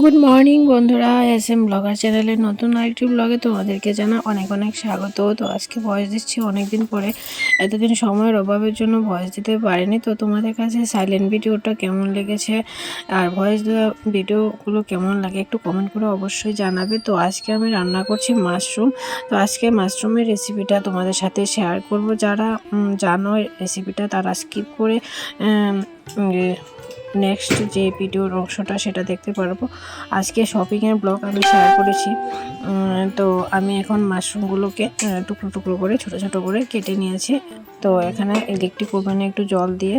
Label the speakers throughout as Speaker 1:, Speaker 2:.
Speaker 1: Good morning বন্ধুরা, S M blogger চ্যানেলের নতুন আরেকটি ব্লগে তোমাদেরকে জানা অনেক অনেক স্বাগত। তো আজকে ভয়েস দিচ্ছি অনেক দিন পরে, এতদিন সময়ের অভাবের জন্য ভয়েস দিতে পারিনি। তো তোমাদের কাছে সাইলেন্ট ভিডিওটা কেমন লেগেছে আর ভয়েস দেওয়া ভিডিওগুলো কেমন লাগে একটু কমেন্ট করে অবশ্যই জানাবে। তো আজকে আমি রান্না করছি মাশরুম তো আজকে মাশরুমের রেসিপিটা তোমাদের সাথে শেয়ার করব। যারা জানো রেসিপিটা তারা স্কিপ করে নেক্সট যে ভিডিওর অংশটা সেটা দেখতে পারব। আজকে শপিংয়ের ব্লগ আমি শেয়ার করেছি। তো আমি এখন মাশরুমগুলোকে টুকরো টুকরো করে, ছোট ছোট করে কেটে নিয়েছি। তো এখানে ইলেকট্রিক ওভেনে একটু জল দিয়ে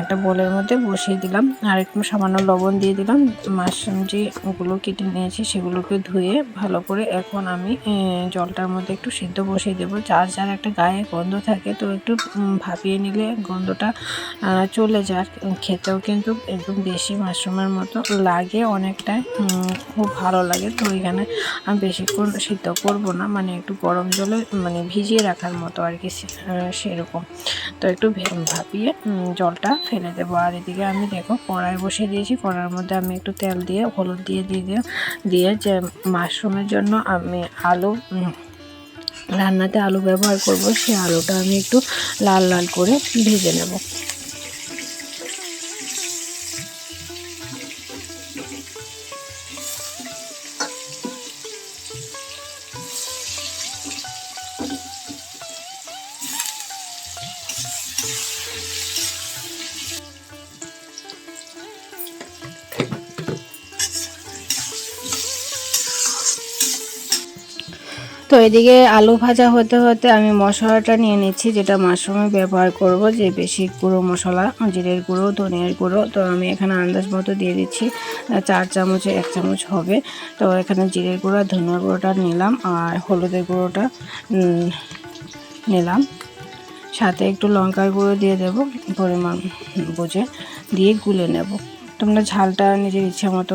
Speaker 1: একটা বোলের মধ্যে বসিয়ে দিলাম। আর একটু সামান্য লবণ দিয়ে দিলাম। মাশরুম যে ওগুলো কেটে নিয়েছি, সেগুলোকে ধুয়ে ভালো করে এখন আমি জলটার মধ্যে একটু সিদ্ধ বসিয়ে দেবো। যার যার একটা গায়ে গন্ধ থাকে, তো একটু ভাপিয়ে নিলে গন্ধটা চলে যায়। খেতেও কিন্তু একদম বেশি মাশরুমের মতো লাগে অনেকটাই খুব ভালো লাগে। তো এখানে আমি বেশিক্ষণ সিদ্ধ করব না মানে একটু গরম জলে মানে ভিজিয়ে রাখার মতো আর কি সেরকম। তো একটু ভাপিয়ে জলটা ফেলে দেবো। আর এদিকে আমি দেখো কড়াই বসিয়ে দিয়েছি। কড়ার মধ্যে আমি একটু তেল দিয়ে, হলুদ দিয়ে দিয়ে দিয়ে দিয়ে যে মাশরুমের জন্য আমি আলু রান্নাতে আলু ব্যবহার করব সেই আলুটা আমি একটু লাল লাল করে ভেজে নেব। তো এদিকে আলু ভাজা হতে হতে আমি মশলাটা নিয়ে নিচ্ছি, যেটা মাশরুমে ব্যবহার করব, যে বেশি গুঁড়ো মশলা, জিরের গুঁড়ো, ধনিয়ার গুঁড়ো। তো আমি এখানে আন্দাজ মতো দিয়ে দিচ্ছি চার চামচে এক চামচ হবে। তো এখানে জিরের গুঁড়ো আর ধনিয়ার গুঁড়োটা নিলাম আর হলুদের গুঁড়োটা নিলাম। সাথে একটু লঙ্কার গুঁড়ো দিয়ে দেব, পরিমাণ বুঝে দিয়ে গুলে নেব। তোমরা ঝালটা নিজের ইচ্ছে মতো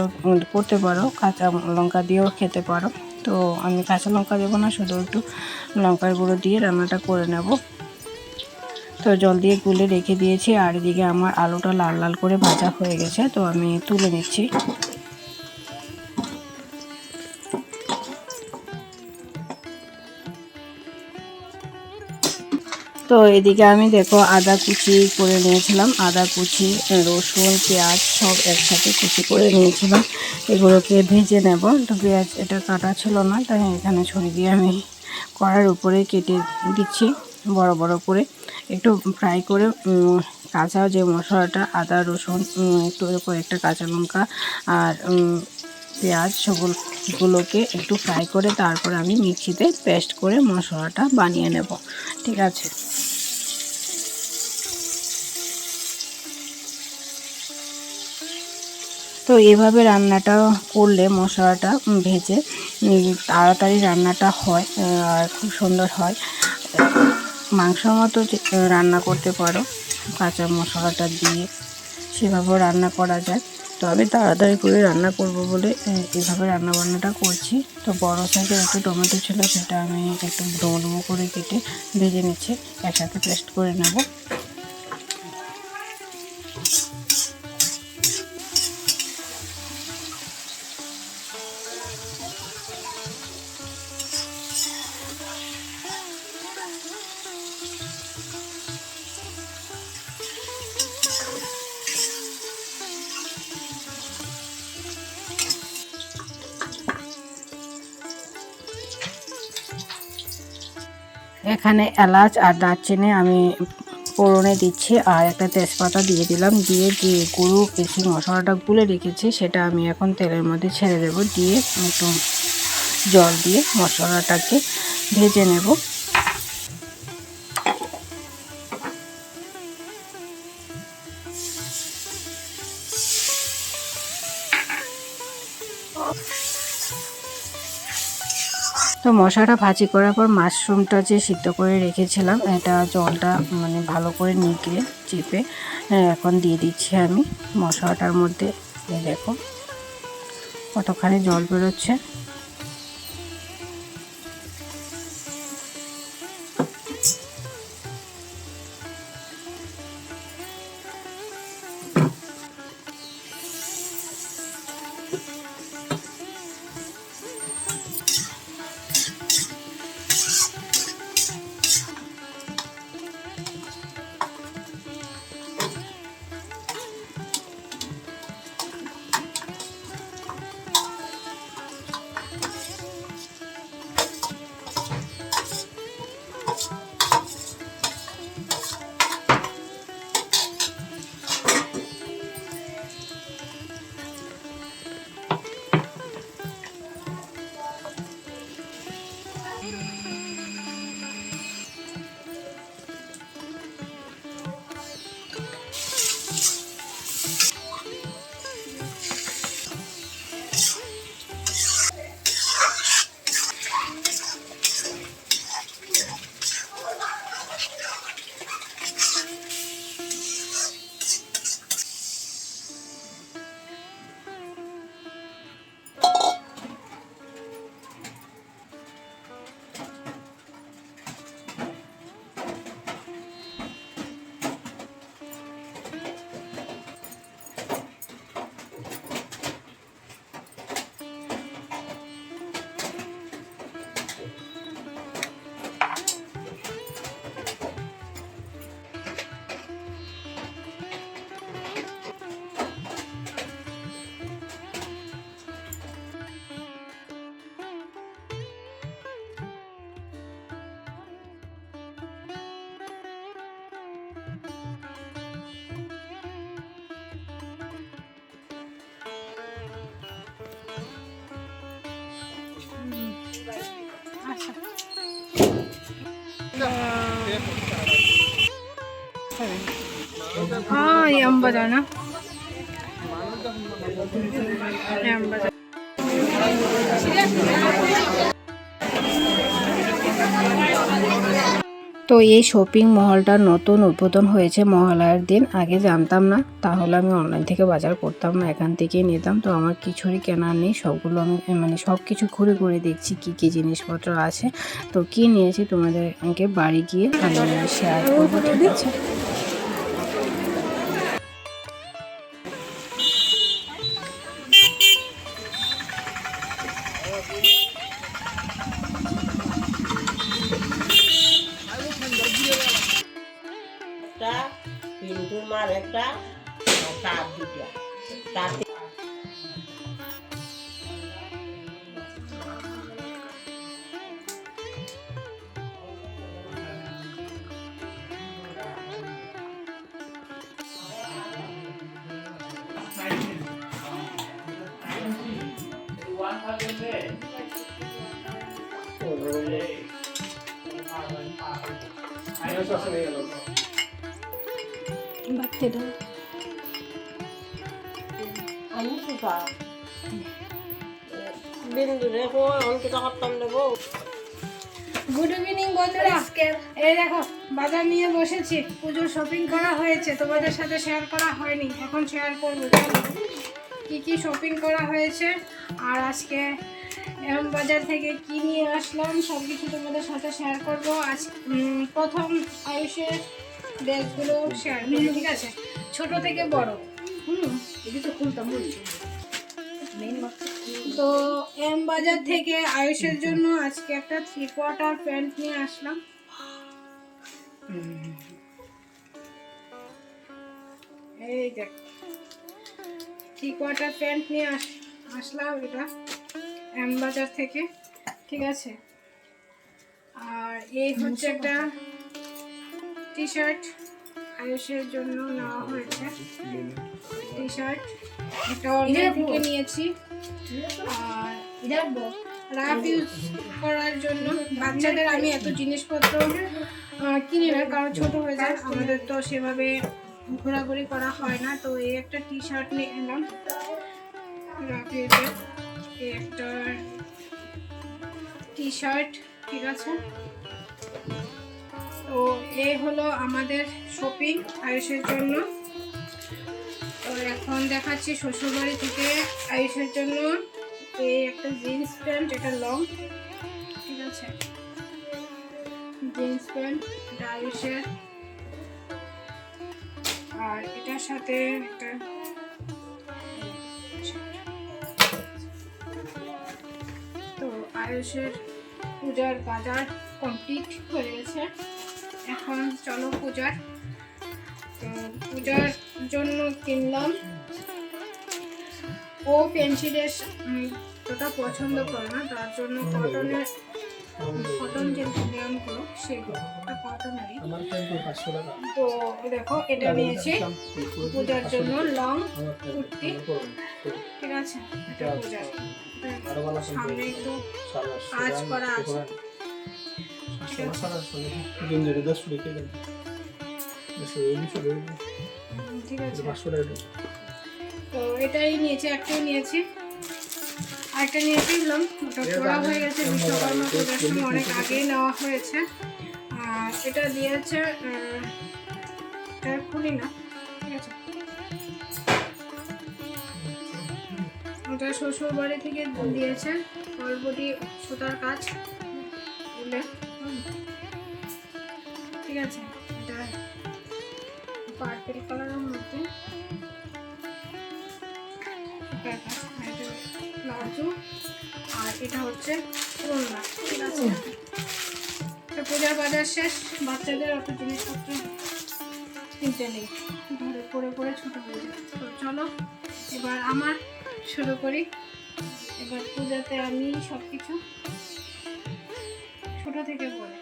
Speaker 1: করতে পারো, কাঁচা লঙ্কা দিয়েও খেতে পারো। তো আমি কাঁচা লঙ্কা দেবো না, শুধু একটু লঙ্কার গুঁড়ো দিয়ে রান্নাটা করে নেব। তো জল দিয়ে গুলে রেখে দিয়েছি, আর এদিকে আমার আলুটা লাল লাল করে ভাজা হয়ে গেছে, তো আমি তুলে নিচ্ছি। তো এদিকে আমি দেখো আদা কুচি করে নিয়েছিলাম, আদা কুচি, রসুন, পেঁয়াজ সব একসাথে কুচি করে নিয়েছিলাম। এগুলোকে ভেজে নেব, তো পেঁয়াজ এটা কাটা ছিল না, তাই এখানে ছড়ি দিয়ে আমি কড়ার উপরে কেটে দিচ্ছি, বড় বড় করে। একটু ফ্রাই করে কাঁচা যে মশলাটা, আদা, রসুন একটু কয়েকটা কাঁচা লঙ্কা আর পেঁয়াজ সবগুলোকে একটু ফ্রাই করে তারপর আমি মিক্সিতে পেস্ট করে মশলাটা বানিয়ে নেব, ঠিক আছে? তো এভাবে রান্নাটা করলে মশলাটা ভেজে তাড়াতাড়ি রান্নাটা হয় আর খুব সুন্দর হয়। মাংস মতো রান্না করতে পারো, কাঁচা মশলাটা দিয়ে সেভাবেও রান্না করা যায়। তো আমি তাড়াতাড়ি করে রান্না করব বলে এইভাবে রান্না বান্নাটা করছি। তো বড় সাইজের একটা টমেটো ছিল, সেটা আমি একটু ডুমো করে কেটে ভেজে নিচ্ছি, একসাথে পেস্ট করে নেব। এখানে এলাচ আর দারচিনি আমি ফোড়নে দিচ্ছি আর একটা তেজপাতা দিয়ে দিলাম। দিয়ে যে গুঁড়ো কিছু মশলাটা গুলে রেখেছি, সেটা আমি এখন তেলের মধ্যে ছেড়ে দেব। দিয়ে একটু জল দিয়ে মশলাটাকে ভেজে নেব। তো মশাটা ভাজি করার পর মাশরুমটা যে সিদ্ধ করে রেখেছিলাম, এটা জলটা মানে ভালো করে নিকে চেপে এখন দিয়ে দিচ্ছি আমি মশলাটার মধ্যে। দেখো, কতখানি জল বেরোচ্ছে।
Speaker 2: हाँ ये हम बजाना ये हम बजा
Speaker 1: তো এই শপিং মহলটা নতুন উদ্বোধন হয়েছে মহালয়ার দিন। আগে জানতাম না, তাহলে আমি অনলাইন থেকে বাজার করতাম না, এখান থেকেই নিতাম। তো আমার কিছুরই কেনার নেই, সবগুলো আমি মানে সব কিছু ঘুরে ঘুরে দেখছি কি কি জিনিসপত্র আছে। তো কি নিয়েছি তোমাদেরকে বাড়ি গিয়ে শেয়ার করব, ঠিক আছে?
Speaker 2: গুড ইভিনিং বন্ধুরা। এই দেখো, বাজার নিয়ে বসেছি। পুজোর শপিং করা হয়েছে। তোমাদের সাথে শেয়ার করা হয়নি। এখন শেয়ার করব কি কি শপিং করা হয়েছে? আর আজকে এম বাজার থেকে কি নিয়ে আসলাম সব কিছু তোমাদের সাথে শেয়ার করব। আজ প্রথম আয়ুষের ড্রেসগুলো শেয়ার করব ঠিক আছে? ছোট থেকে বড়। হুম? এটি তো খুলতাম বলছি। তো এম বাজার থেকে আয়ুষের জন্য আজকে একটা থ্রি কোয়ার্টার প্যান্ট নিয়ে আসলাম। এই দেখ। থ্রি কোয়ার্টার প্যান্ট নিয়ে আস আসলাম এটা এম বাজার থেকে ঠিক আছে? আর এই হচ্ছে একটা টি শার্ট আয়ুষের জন্য নেওয়া হয়েছে। টি শার্ট এটা অনলাইন থেকে নিয়েছি। আর রাফ ইউজ করার জন্য বাচ্চাদের আমি এত জিনিসপত্র কিনি না কারণ ছোট হয়ে যায়। আমাদের তো সেভাবে ঘোরাঘুরি করা হয় না তো এই একটা টি শার্ট নিয়ে এলাম। রাফ একটা টি ঠিক আছে? তো এই হলো আমাদের শপিং আয়ুষের জন্য। তো এখন দেখাচ্ছি শ্বশুরবাড়ি থেকে আয়ুষের জন্য এই একটা জিন্স প্যান্ট এটা লং ঠিক আছে? জিন্স প্যান্ট আয়ুষের। আর এটার সাথে একটা আয়ুষের পূজার বাজার কমপ্লিট হয়ে গেছে। এখন চলো পূজার তো পূজার জন্য কিনলাম। ও পেন্সিলের ওটা পছন্দ করে না তার জন্য কটনের কটন যে ব্যায়ামগুলো সেগুলো কটনেরই তো দেখো এটা নিয়েছি। পূজার জন্য লং কুর্তি। ঠিক আছে? এটা পূজার সামনে একটু কাজ করা আছে। ঠিক আছে। তো এটাই নিয়েছি একটাই নিয়েছি। আরেকটা নিয়েছিলাম ওটা পড়া হয়ে গেছে বিশ্বকর্মা পূজার সময় অনেক আগেই নেওয়া হয়েছে। আর এটা দিয়েছে এটা খুলি না ওটা শ্বশুর বাড়ি থেকে দিয়েছে অলবডি সুতার কাজ। উলে ঠিক আছে পার্পেল কালারের মধ্যে। কাজ আর এটা হচ্ছে ওড়না ঠিক আছে? পূজার বাজার শেষ, বাচ্চাদের অত জিনিসপত্র কিনতে নেই। ঘরে পরে পরে ছোট হয়ে যায়। চলো, এবার আমার শুরু করি। এবার পূজাতে আমি সব কিছু ছোট থেকে বলে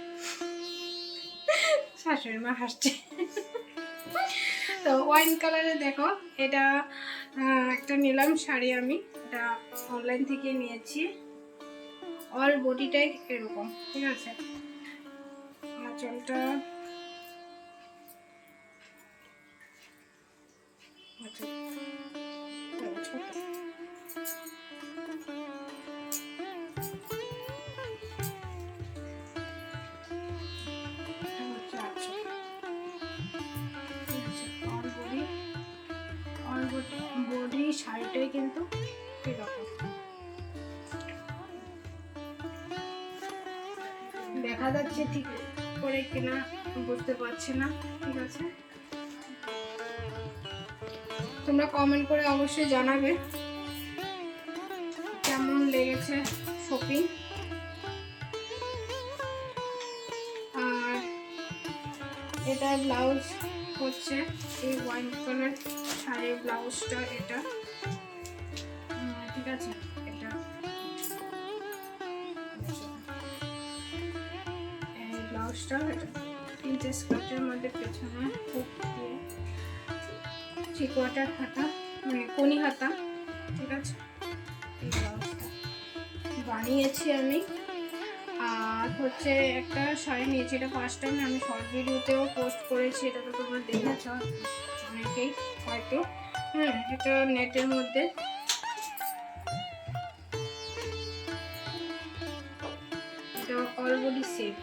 Speaker 2: শাশুড়ি মা হাসছে। তো ওয়াইন কালারে দেখো, এটা একটা নিলাম শাড়ি আমি। এটা অনলাইন থেকে নিয়েছি। অল বডিটাই এরকম, ঠিক আছে? আঁচলটা আচ্ছা শাড়িটাই কিন্তু দেখা যাচ্ছে ঠিক করে কিনা বুঝতে পারছি না ঠিক আছে তোমরা কমেন্ট করে অবশ্যই জানাবে কেমন লেগেছে শপিং আর এটা ব্লাউজ হচ্ছে, এই হোয়াইট কালার শাড়ির ব্লাউজটা এটা। ঠিক আছে, এটা এই ব্লাউজটা এটা। তিনটে স্কার্টের মধ্যে পেছনে হুক দিয়ে, চিকোয়াটার হাতা মানে কোনি হাতা, ঠিক আছে? বানিয়েছি আমি। আর হচ্ছে একটা শাড়ি নিয়েছি, এটা ফার্স্ট টাইম আমি শর্ট ভিডিওতেও পোস্ট করেছি, এটা তো তোমরা দেখেছ অনেকেই হয়তো। হ্যাঁ এটা নেটের মধ্যে। এটা অলরেডি সেট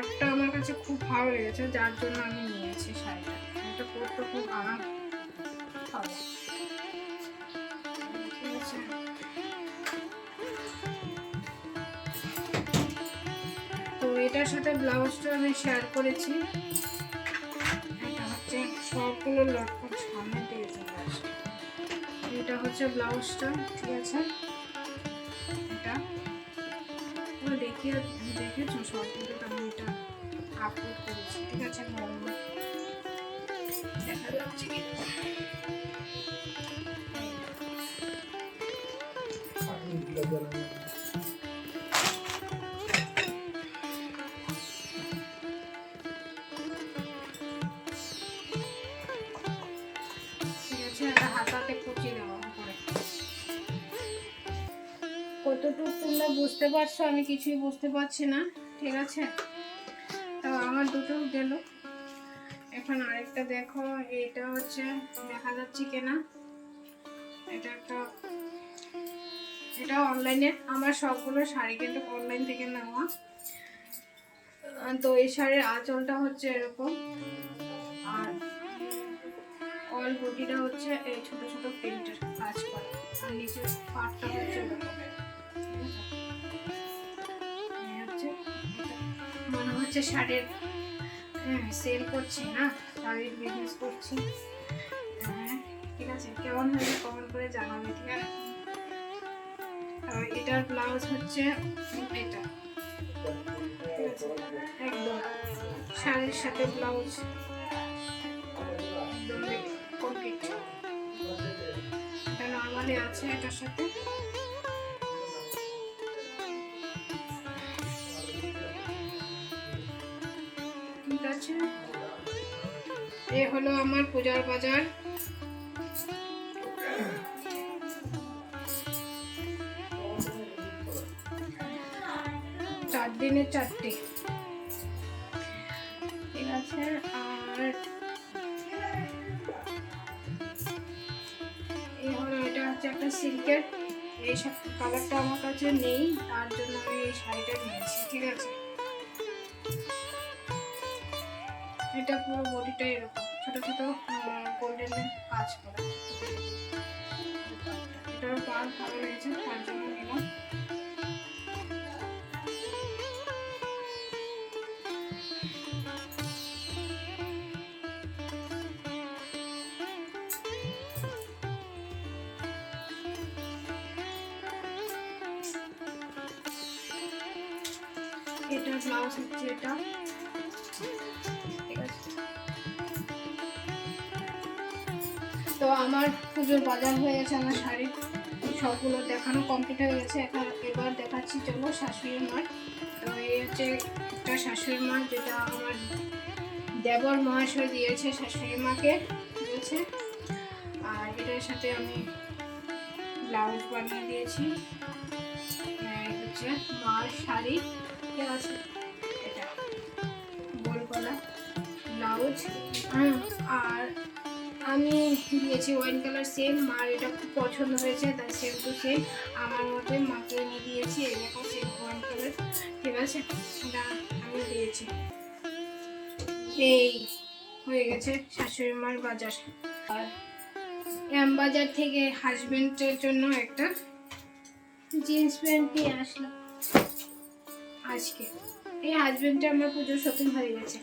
Speaker 2: পার্টটা আমার কাছে খুব ভালো লেগেছে, যার জন্য আমি নিয়েছি শাড়িটা। এটা পরতে খুব আরাম তো এটার সাথে ব্লাউজটা আমি শেয়ার করেছি। এটা হচ্ছে সবগুলো লটকন সামনে দিয়ে চলে আসে এটা হচ্ছে ব্লাউজটা, ঠিক আছে? দেখিয়ে দেখেছ সবগুলো আমি এটা আপলোড করেছি ঠিক আছে দেখা যাচ্ছে কি। বুঝতে পারছ? আমি কিছুই বুঝতে পারছি না। ঠিক আছে? তো আমার দুটো গেল। এখন আরেকটা দেখো। এটা হচ্ছে, দেখা যাচ্ছে কিনা? এটা একটা, এটা অনলাইনে আমার সবগুলো শাড়ি কিন্তু অনলাইন থেকে নেওয়া। তো এই শাড়ির আঁচলটা হচ্ছে এরকম। আর অল বডিটা হচ্ছে এই ছোট ছোট প্রিন্টের কাজ করা। আর নিচের পাটটা হচ্ছে এরকম। মনে হচ্ছে শাড়ির হ্যাঁ সেল করছি, না? শাড়ির বিজনেস করছি। হ্যাঁ ঠিক আছে, কেমন হয়েছে কমেন্ট করে জানাবে, ঠিক আছে? আর এটার ব্লাউজ হচ্ছে এটা। একদম। শাড়ির সাথে ব্লাউজ কমপ্লিট এটা নর্মালি আছে এটার সাথে। আছে? এ হলো আমার পূজার বাজার। চার দিনের চারটে। ঠিক আছে, আর এই হলো, এটা হচ্ছে একটা সিল্কের। এই কালারটা আমার কাছে নেই, তার জন্য আমি এই শাড়িটা নিয়েছি, ঠিক আছে? এটা পুরো বডিটা এরকম। ছোট ছোট গোল্ডেনের কাজ করা। এটার পার ভালো লেগেছে এটা ব্লাউজ হচ্ছে এটা আমার পুজোর বাজার হয়ে গেছে, আমার শাড়ি সবগুলো দেখানো কমপ্লিট হয়ে গেছে। এখন এবার দেখাচ্ছি, চলো শাশুড়ি মার। তো এই হচ্ছে একটা শাশুড়ি মার, যেটা আমার দেবর মহাশয় দিয়েছে শাশুড়ি মাকে দিয়েছে আর এটার সাথে আমি ব্লাউজ বানিয়ে দিয়েছি। হচ্ছে মার শাড়ি। ঠিক আছে? এটা গোল গলা ব্লাউজ। আর আমি দিয়েছি ওয়াইন কালার সেম মার এটা খুব পছন্দ হয়েছে, তাই সেম টু সেম আমার মতে মাকে নিয়ে দিয়েছি, এই দেখো সেম ওয়াইন কালার ঠিক আছে? এটা আমি দিয়েছি। এই হয়ে গেছে শাশুড়ি মার বাজার। আর এম বাজার থেকে হাজবেন্ডের জন্য একটা জিন্স প্যান্ট নিয়ে আসলাম। আজকে। এই হাজবেন্ডটা আমার পুজোর শপিং হয়ে গেছে।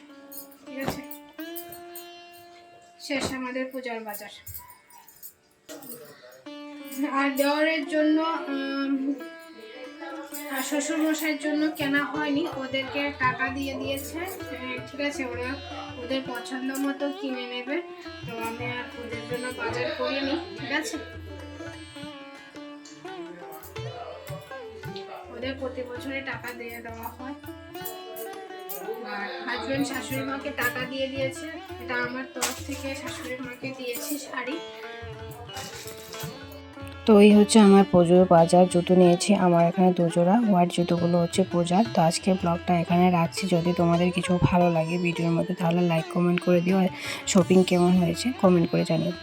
Speaker 2: ঠিক আছে? শেষ আমাদের পূজার বাজার। আর দেওয়ারের জন্য শ্বশুর মশাইয়ের জন্য কেনা হয়নি। ওদেরকে টাকা দিয়ে দিয়েছে। ঠিক আছে, ওরা ওদের পছন্দ মতো কিনে নেবে। তো আমি আর ওদের জন্য বাজার করিনি, ঠিক আছে? ওদের প্রতি বছরে টাকা দিয়ে দেওয়া হয়। আর হাজবেন্ড শাশুড়ি মাকে টাকা দিয়ে দিয়েছে, এটা আমার তরফ থেকে শাশুড়ি মাকে দিয়েছি শাড়ি।
Speaker 1: তো এই হচ্ছে আমার পুজোর বাজার, জুতো নিয়েছি, আমার এখানে দুজোড়া হোয়াইট জুতোগুলো হচ্ছে পূজার। তো আজকের ব্লগটা এখানে রাখছি, যদি তোমাদের কিছু ভালো লাগে ভিডিওর মধ্যে তাহলে লাইক কমেন্ট করে দিও, আর শপিং কেমন হয়েছে কমেন্ট করে জানিও।